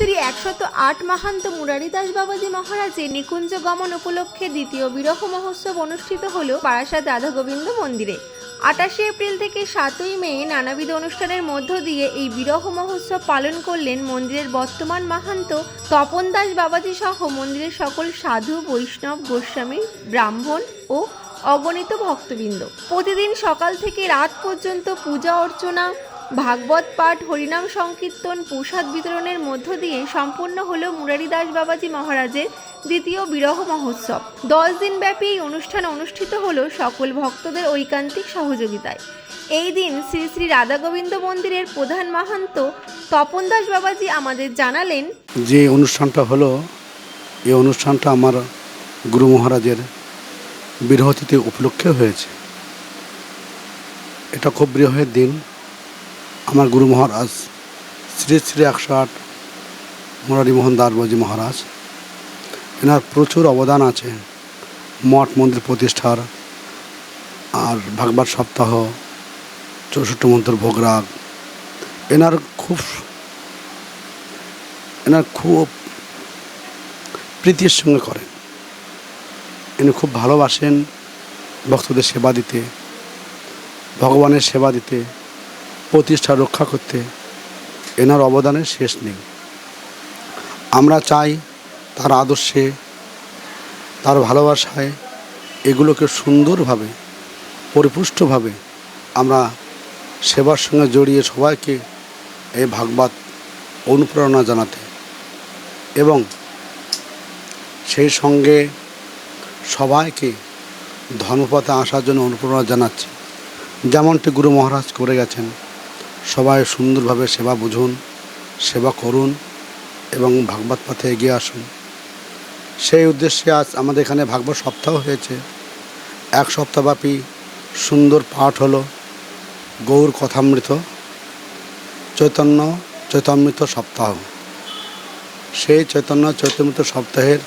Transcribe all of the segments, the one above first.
শ্রী একশত আট মাহান্ত মুরারিদাস বাবাজি মহারাজের নিকুঞ্জ গমন উপলক্ষে দ্বিতীয় বিরহ মহোৎসব অনুষ্ঠিত হল বারাসাত রাধা গোবিন্দ মন্দিরে। আটাশে এপ্রিল থেকে সাতই মে নানাবিধ অনুষ্ঠানের মধ্য দিয়ে এই বিরহ মহোৎসব পালন করলেন মন্দিরের বর্তমান মাহান্ত তপন দাস বাবাজি সহ মন্দিরের সকল সাধু, বৈষ্ণব, গোস্বামী, ব্রাহ্মণ ও অগণিত ভক্তবৃন্দ। প্রতিদিন সকাল থেকে রাত পর্যন্ত পূজা অর্চনা ভাগবত পাঠ, হরিনাম সংকীর্তন, প্রসাদ বিতরণের মধ্য দিয়ে সম্পূর্ণ হল মুরারিদাস বাবাজি মহারাজের দ্বিতীয় বিরহ মহোৎসব। দশ দিনব্যাপী এই অনুষ্ঠান অনুষ্ঠিত হল সকল ভক্তদের ঐকান্তিক সহযোগিতায়। এই দিন শ্রী শ্রী রাধা গোবিন্দ মন্দিরের প্রধান মাহান্ত তপন দাস বাবাজি আমাদের জানালেন, যে অনুষ্ঠানটা হলো, এই অনুষ্ঠানটা আমার গুরু মহারাজের বৃহতিতে উপলক্ষে হয়েছে। এটা খুব বৃহৎ দিন। আমার গুরু মহারাজ, শ্রী শ্রী একশো আট মোরারিমোহন দারবাজি মহারাজ। এনার প্রচুর অবদান আছে। মঠ মন্দির প্রতিষ্ঠার আর ভাগবত সপ্তাহ, চৌষট্টি মন্ত্র ভোগরাগ এনার খুব এনার খুব প্রীতির সঙ্গে করেন। ইনি খুব ভালোবাসেন ভক্তদের সেবা দিতে, ভগবানের সেবা দিতে। প্রতিষ্ঠা রক্ষা করতে। এনার অবদানের শেষ নেই। আমরা চাই তার আদর্শে, তার ভালোবাসায় এগুলোকে সুন্দরভাবে, পরিপুষ্টভাবে আমরা সেবার সঙ্গে জড়িয়ে সবাইকে এই ভাগবত অনুপ্রেরণা জানাতে এবং সেই সঙ্গে সবাইকে ধর্মপথে আসার জন্য অনুপ্রেরণা জানাচ্ছি। যেমনটি গুরু মহারাজ করে গেছেন সবাই সুন্দরভাবে সেবা বুঝুন, সেবা করুন এবং ভাগবত পথে এগিয়ে আসুন। সেই উদ্দেশ্যে আজ আমাদের এখানে ভাগবত সপ্তাহ হয়েছে। এক সপ্তাহব্যাপী সুন্দর পাঠ হলো গৌর কথামৃত, চৈতন্য চৈতামৃত সপ্তাহ। সেই চৈতন্য চৈতামৃত সপ্তাহের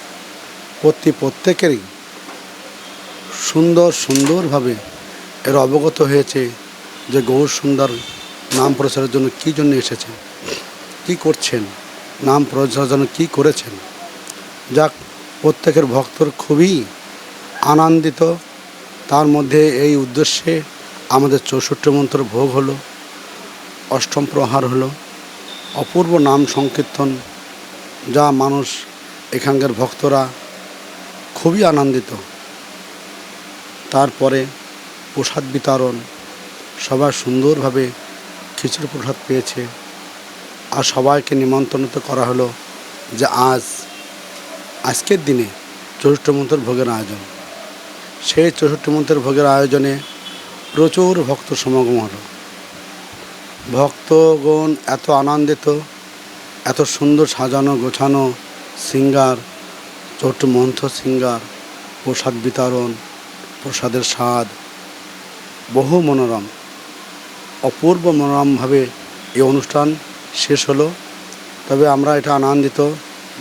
প্রতি প্রত্যেকেরই সুন্দর সুন্দরভাবে এর অবগত হয়েছে যে গৌর সুন্দর নাম প্রচারের জন্য কী জন্য এসেছেন? কি করছেন? নাম প্রচারের জন্য কী করেছেন? যাক, প্রত্যেকের ভক্তর খুবই আনন্দিত। তার মধ্যে এই উদ্দেশ্যে আমাদের চৌষট্টি মন্ত্র ভোগ হলো, অষ্টম প্রহার হলো, অপূর্ব নাম সংকীর্তন, যা মানুষ, এখানকার ভক্তরা খুবই আনন্দিত। তারপরে প্রসাদ বিতরণ, সবাই সুন্দরভাবে খিচুড়ি প্রসাদ পেয়েছে। আর সবাইকে নিমন্ত্রণিত করা হলো যে আজ, আজকের দিনে চৌষট্টি মন্ত্রের ভোগের আয়োজন। সেই চৌষট্টি মন্ত্রের ভোগের আয়োজনে প্রচুর ভক্ত সমাগম হলো। ভক্তগণ এত আনন্দিত, এত সুন্দর সাজানো, গোছানো সিঙ্গার চৌট্ট মন্ত্র সিঙ্গার, প্রসাদ বিতরণ, প্রসাদের স্বাদ, বহু মনোরম। অপূর্ব মনোরমভাবে এই অনুষ্ঠান শেষ হলো। তবে আমরা এটা আনন্দিত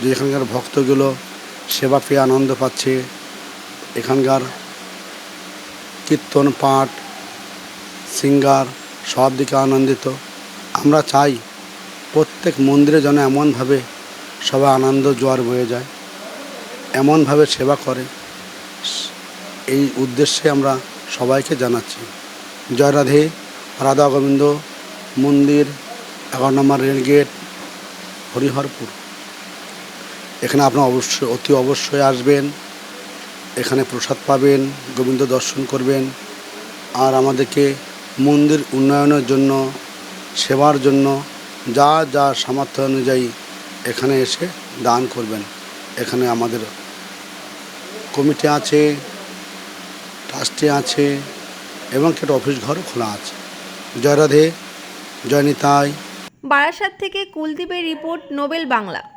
যে এখানকার ভক্তগুলো সেবা পেয়ে আনন্দ পাচ্ছে। এখানকার কীর্তন পাঠ, সিঙ্গার সব দিকে আনন্দিত। আমরা চাই প্রত্যেক মন্দিরে যেন এমনভাবে সবাই আনন্দ জোয়ার বয়ে যায়, এমনভাবে সেবা করে। এই উদ্দেশ্যে আমরা সবাইকে জানাচ্ছি। জয় রাধে। রাধা গোবিন্দ, মন্দির, এগারো নম্বর রেলগেট হরিহরপুর। এখানে আপনার অবশ্যই, অতি অবশ্যই আসবেন। এখানে প্রসাদ পাবেন, গোবিন্দ দর্শন করবেন। আর আমাদেরকে মন্দির উন্নয়নের জন্য, সেবার জন্য যা যা সামর্থ্য অনুযায়ী এখানে এসে দান করবেন। এখানে আমাদের কমিটি আছে, ট্রাস্টি আছে, এবং একটা অফিস ঘরও খোলা আছে। জয় রাধে জয় নিতাই। বারাসাত থেকে কুলদীপের রিপোর্ট নোবেল বাংলা।